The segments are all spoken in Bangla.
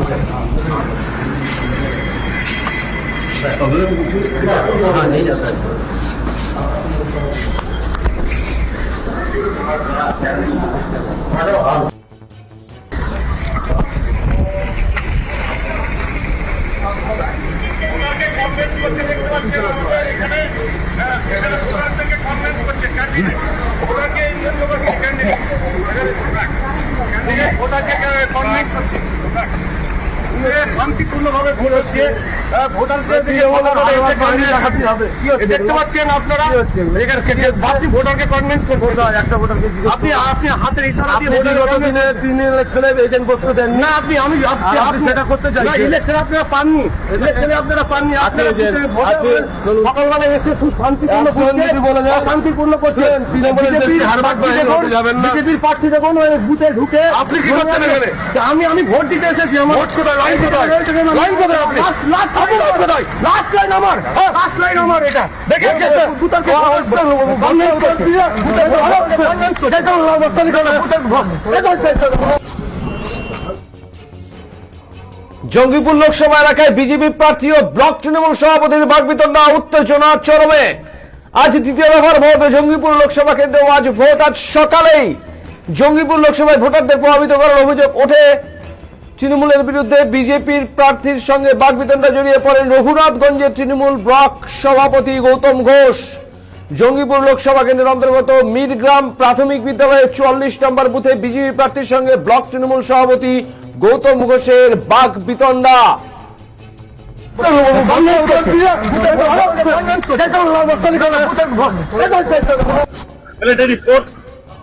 हाँ नहीं जाता है শান্তিপূর্ণভাবে ভোট হচ্ছে ভোটারদের দিকে ভোটাররা এসে কনভিন্স- দেখতে পাচ্ছেন আপনারা? আপনি ভোটারকে কনভিন্স করছেন একটা ভোটারকে আপনি আপনি হাতের ইশারা দিয়ে ভোটারকে দিনে তিন ইলেকশনে এজেন্ট বসতে দেন না আপনি আমি আপনি আপনি সেটা করতে চাইছেন। ইলেকশন আপনারা পাননি। ইলেকশনে আপনারা পাননি। আছে আপনারা এজেন্ট, ভোটে- আছে, চলুন। সকালবেলা এসে শান্তিপূর্ণ একজন করছে, যদি বলে দেন, শান্তিপূর্ণ করছে। তৃণমূলের হারবাদ প্রার্থী বাহিনী দেখুন, হতে যাবেন না। BJP প্রার্থী দেখুন বুথে ঢুকে আপনি কি করছেন এখানে? আমি আমি ভোট দিতে এসেছি আমার ভোট কোথায়? লাইন কোথায়? লাইন কোথায় আপনি? লাস্ট লাস্ট লাইন কোথায়? লাস্ট লাইন আমার। লাস্ট লাইন আমার এটা। দেখেন বুতারকে কনভিন্স করছি বুতারকে কনভিন্স করছি দেখুন অবস্থা। নিকালে বুতার জঙ্গিপুর লোকসভা এলাকায় বিজেপি প্রার্থী ও ব্লক তৃণমূল সভাপতির বাগবিতণ্ডা উত্তেজনা চরমে। আজ দ্বিতীয় দফার ভোট জঙ্গিপুর লোকসভা কেন্দ্রে আজ ভোট। আজ সকালেই জঙ্গিপুর লোকসভায় ভোটারদের প্রভাবিত করার অভিযোগ ওঠে। তৃণমূলের বিরুদ্ধে বিজেপির প্রার্থীর সঙ্গে বাগবিতণ্ডা জড়িয়ে পড়েন রঘুনাথগঞ্জের তৃণমূল ব্লক সভাপতি গৌতম ঘোষ। জঙ্গিপুর লোকসভা কেন্দ্রের অন্তর্গত মিরগ্রাম প্রাথমিক বিদ্যালয়ের চুয়াল্লিশ নম্বর বুথে বিজেপি প্রার্থীর সঙ্গে ব্লক তৃণমূল সভাপতি গৌতম ঘোষের বাঘ বিতণ্ডা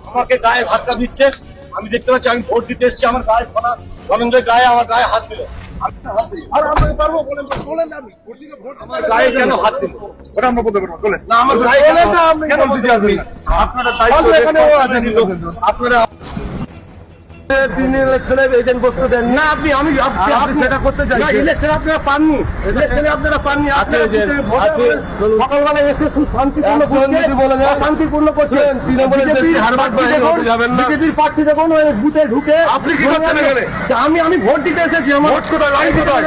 আমাকে গায়ে ধাক্কা দিচ্ছে। আমি দেখতে পাচ্ছি আমি ভোট দিতে এসেছি আমার গায়ে ধনঞ্জয় গায়ে আমার গায়ে হাত দিল। আপনারা তিন ইলেকশনে এজেন্ট বসতে দেন না আপনি আমি আপনি সেটা করতে চাইছেন। ইলেকশন আপনারা পাননি ইলেকশনে আপনারা পাননি আছে। সকালবেলা এসে শান্তিপূর্ণ একজন করছে, যদি বলে দেন, শান্তিপূর্ণ করছে শুনেন, তৃণমূলের BJP ব্যক্তি হারবাদ প্রার্থী দেখুন, যাবেন না। BJP প্রার্থী দেখুন ওই বুথে ঢুকে আপনি কি করছেন এখানে? আমি আমি ভোট দিতে এসেছি আমার ভোট কোথায়? লাইন কোথায়?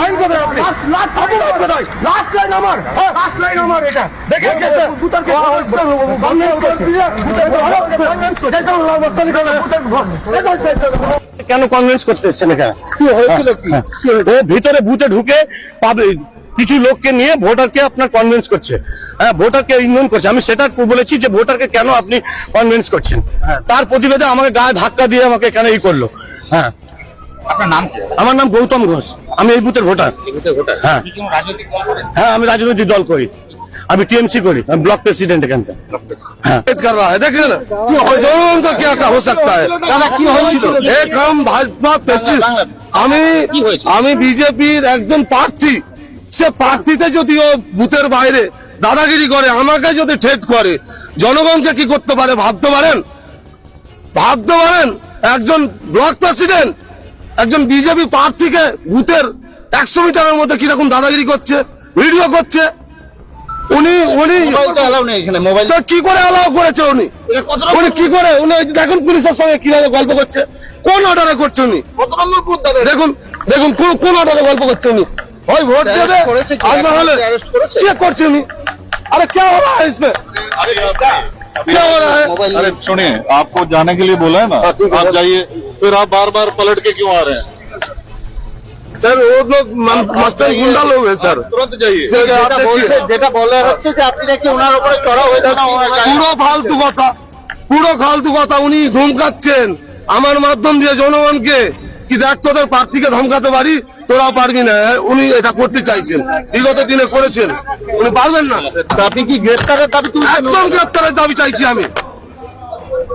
লাইন কোথায় আপনি? লাস্ট লাইন কোথায় লাস্ট লাইন আমার লাস্ট লাইন আমার এটা দেখেন বুতারকে কনভিন্স করছি বুতারকে দেখুন অবস্থা নিকালে বুতার কেন কনভিন্স করতে এসছেন এখানে? কি হয়েছিল কি? কি ও ভিতরে বুথে ঢুকে পাবলিক কিছু লোককে নিয়ে ভোটারকে আপনার কনভিন্স করছে। হ্যাঁ ভোটারকে ইগনোর করছে। আমি সেটা বলেছি যে ভোটারকে কেন আপনি কনভিন্স করছেন? তার প্রতিবেদে আমাকে গায়ে ধাক্কা দিয়ে আমাকে এখানে ই করল। হ্যাঁ। আপনার নাম আমার নাম গৌতম ঘোষ। আমি এই বুথের ভোটার। হ্যাঁ। কোনো হ্যাঁ আমি রাজনৈতিক দল করি। আমি টিএমসি করি আমি ব্লক প্রেসিডেন্ট এখানকার। হ্যাঁ। আমি আমি বিজেপির একজন প্রার্থী। সে প্রার্থীতে যদি ও বুথের বাইরে দাদাগিরি করে আমাকে যদি ঠেট করে জনগণকে কি করতে পারে ভাবতে পারেন? ভাবতে পারেন? একজন ব্লক প্রেসিডেন্ট একজন বিজেপি প্রার্থীকে বুথের একশো মিটারের মধ্যে কীরকম দাদাগিরি করছে ভিডিও করছে উনি উনি মোবাইল তো অ্যালাউ নেই এখানে মোবাইল তো কি করে অ্যালাউ করেছে উনি কত উনি কি করে উনি ওই যে দেখুন পুলিশের সঙ্গে কিভাবে গল্প করছে কোন অর্ডারে করছে উনি কত নম্বর বুথ দাদা দেখুন দেখুন কোন কোন অর্ডারে গল্প করছে উনি ওই ভোট Arrest দেবে করেছে কি? আর না হলে Arrest করেছে? কে করছে উনি আরে কে हो रहा है इसमें क्या हो रहा है मोबाइल अरे सुनिए आपको जाने के लिए बोला है ना हाँ, ठीक है, आप सर। जाइए फिर आप बार बार पलट के क्यों आ रहे हैं सर वो लोग मस्तर गुंडा लोग है सर तुरंत जाइए ठीक है आप যেটা देखिए বলছে যেটা বলা হচ্ছে যে আপনি নাকি ওনার উপরে চড়া হয়েছে না ওনার গায়ে- পুরো ফালতু কথা পুরো ফালতু কথা উনি ধমকাচ্ছেন আমার মাধ্যম দিয়ে জনগণকে কি দেখ তোদের প্রার্থীকে ধমকাতে পারি তোরাও পারবি না উনি এটা করতে চাইছেন বিগত দিনে করেছেন উনি পারবেন না তা আপনি কি গ্রেফতারের দাবি তুলছেন একদম গ্রেপ্তারের দাবি চাইছি আমি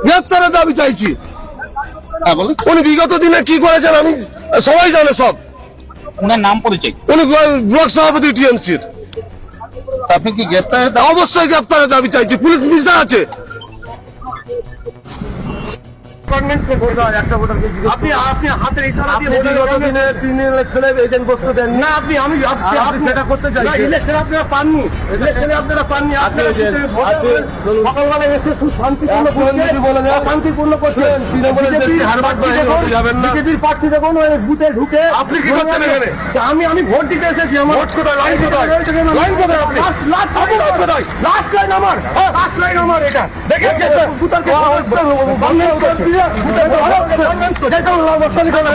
গ্রেপ্তারের দাবি চাইছি হ্যাঁ বলুন উনি বিগত দিনে কি করেছেন আমি সবাই জানে সব ওনার নাম পরিচয় উনি ব্লক সভাপতি টিএমসির। আপনি কি গ্রেপ্তার অবশ্যই গ্রেপ্তারের দাবি চাইছি। পুলিশ মিশা আছে। আপনি আপনি হাতের ইশারা দিয়ে বিগত ভোটার দিনে তিন ইলেকশনে এজেন্ট বস্তু দেন না আপনি আমি সেটা করতে। ইলেকশন আপনারা পাননি ইলেকশনে আপনারা পাননি। সকালবেলা এসে শান্তিপূর্ণ শান্তিপূর্ণ প্রার্থী যখন- বুথে ঢুকে আপনি কি করছেন এখানে? আমি আমি ভোট দিতে এসেছি আমার ভোট কোথায়? লাইন কোথায়? লাইন কোথায় আপনি? লাস্ট লাইন লাস্ট লাইন আমার। লাস্ট লাইন আমার এটা। দেখেন